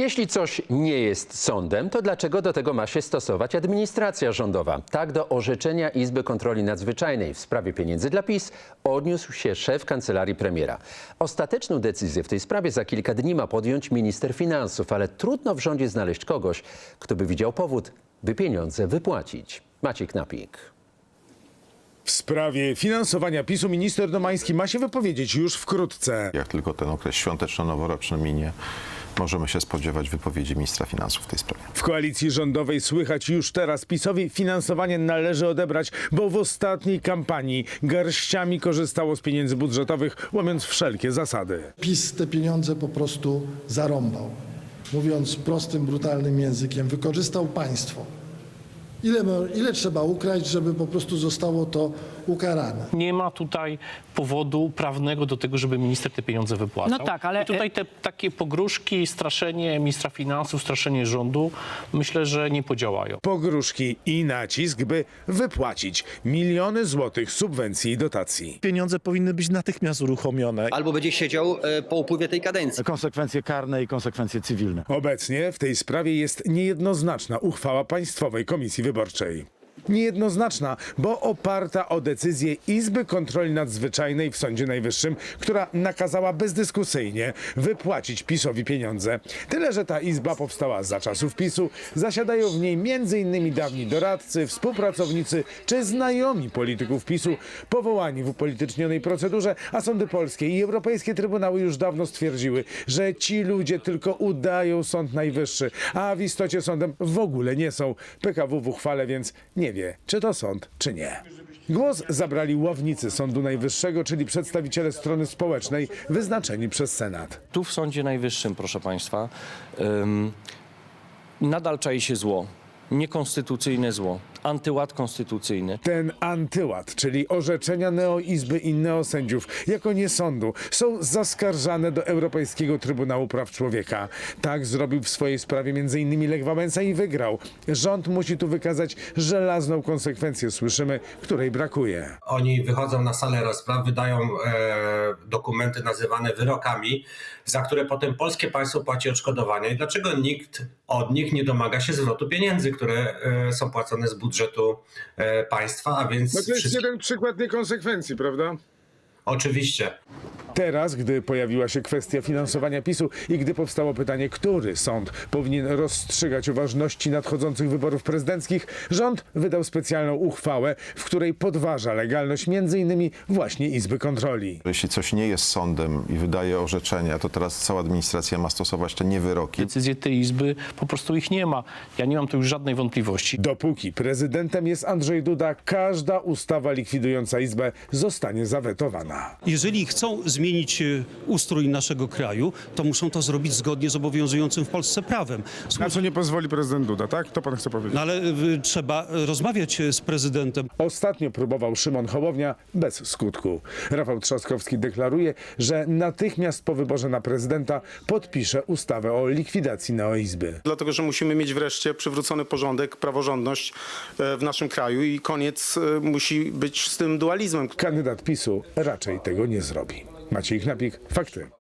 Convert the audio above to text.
Jeśli coś nie jest sądem, to dlaczego do tego ma się stosować administracja rządowa? Tak do orzeczenia Izby Kontroli Nadzwyczajnej w sprawie pieniędzy dla PiS odniósł się szef kancelarii premiera. Ostateczną decyzję w tej sprawie za kilka dni ma podjąć minister finansów, ale trudno w rządzie znaleźć kogoś, kto by widział powód, by pieniądze wypłacić. Maciek Napik. W sprawie finansowania PiSu minister Domański ma się wypowiedzieć już wkrótce. Jak tylko ten okres świąteczno-noworoczny minie, możemy się spodziewać wypowiedzi ministra finansów w tej sprawie. W koalicji rządowej słychać już teraz PiSowi finansowanie należy odebrać, bo w ostatniej kampanii garściami korzystało z pieniędzy budżetowych, łamiąc wszelkie zasady. PiS te pieniądze po prostu zarąbał. Mówiąc prostym, brutalnym językiem, wykorzystał państwo. Ile, ile trzeba ukraść, żeby po prostu zostało to ukarane? Nie ma tutaj powodu prawnego do tego, żeby minister te pieniądze wypłacał. No tak, ale- I tutaj te takie pogróżki, straszenie ministra finansów, straszenie rządu, myślę, że nie podziałają. Pogróżki i nacisk, by wypłacić miliony złotych subwencji i dotacji. pieniądze powinny być natychmiast uruchomione. albo będzie siedział e, po upływie tej kadencji. Konsekwencje karne i konsekwencje cywilne. Obecnie w tej sprawie jest niejednoznaczna uchwała Państwowej Komisji Wyborczej. Niejednoznaczna, bo oparta o decyzję Izby Kontroli Nadzwyczajnej w Sądzie Najwyższym, która nakazała bezdyskusyjnie wypłacić PiSowi pieniądze. Tyle, że ta izba powstała za czasów PiSu, zasiadają w niej m.in. dawni doradcy, współpracownicy czy znajomi polityków PiSu powołani w upolitycznionej procedurze, a sądy polskie i europejskie trybunały już dawno stwierdziły, że ci ludzie tylko udają Sąd Najwyższy, a w istocie sądem w ogóle nie są. PKW w uchwale więc nie wie, czy to sąd, czy nie. Głos zabrali ławnicy Sądu Najwyższego, czyli przedstawiciele strony społecznej wyznaczeni przez Senat. Tu w Sądzie Najwyższym, proszę Państwa, ym, nadal czai się zło. Niekonstytucyjne zło, antyład konstytucyjny. Ten antyład, czyli orzeczenia neoizby i neosędziów jako nie sądu, są zaskarżane do Europejskiego Trybunału Praw Człowieka. Tak zrobił w swojej sprawie m.in. Lech Wałęsa i wygrał. Rząd musi tu wykazać żelazną konsekwencję, słyszymy, której brakuje. Oni wychodzą na salę rozpraw, wydają e, dokumenty nazywane wyrokami, za które potem polskie państwo płaci odszkodowania. I dlaczego nikt od nich nie domaga się zwrotu pieniędzy, które e, są płacone z budżetu e, państwa, a więc wszystkie- przykład niekonsekwencji, prawda? oczywiście. Teraz, gdy pojawiła się kwestia finansowania PiSu i gdy powstało pytanie, który sąd powinien rozstrzygać o ważności nadchodzących wyborów prezydenckich, rząd wydał specjalną uchwałę, w której podważa legalność m.in. właśnie Izby Kontroli. Jeśli coś nie jest sądem i wydaje orzeczenia, to teraz cała administracja ma stosować te niewyroki. Decyzje tej Izby, po prostu ich nie ma. Ja nie mam tu już żadnej wątpliwości. Dopóki prezydentem jest Andrzej Duda, każda ustawa likwidująca Izbę zostanie zawetowana. Jeżeli chcą zmienić e, ustrój naszego kraju, to muszą to zrobić zgodnie z obowiązującym w Polsce prawem. Na co nie pozwoli prezydent Duda, tak? To pan chce powiedzieć. No ale e, trzeba rozmawiać e, z prezydentem. Ostatnio próbował Szymon Hołownia bez skutku. Rafał Trzaskowski deklaruje, że natychmiast po wyborze na prezydenta podpisze ustawę o likwidacji neoizby. Dlatego, że musimy mieć wreszcie przywrócony porządek, praworządność e, w naszym kraju i koniec e, musi być z tym dualizmem. Kandydat PiSu raczej tego nie zrobi. Maciej Knapik, fakty.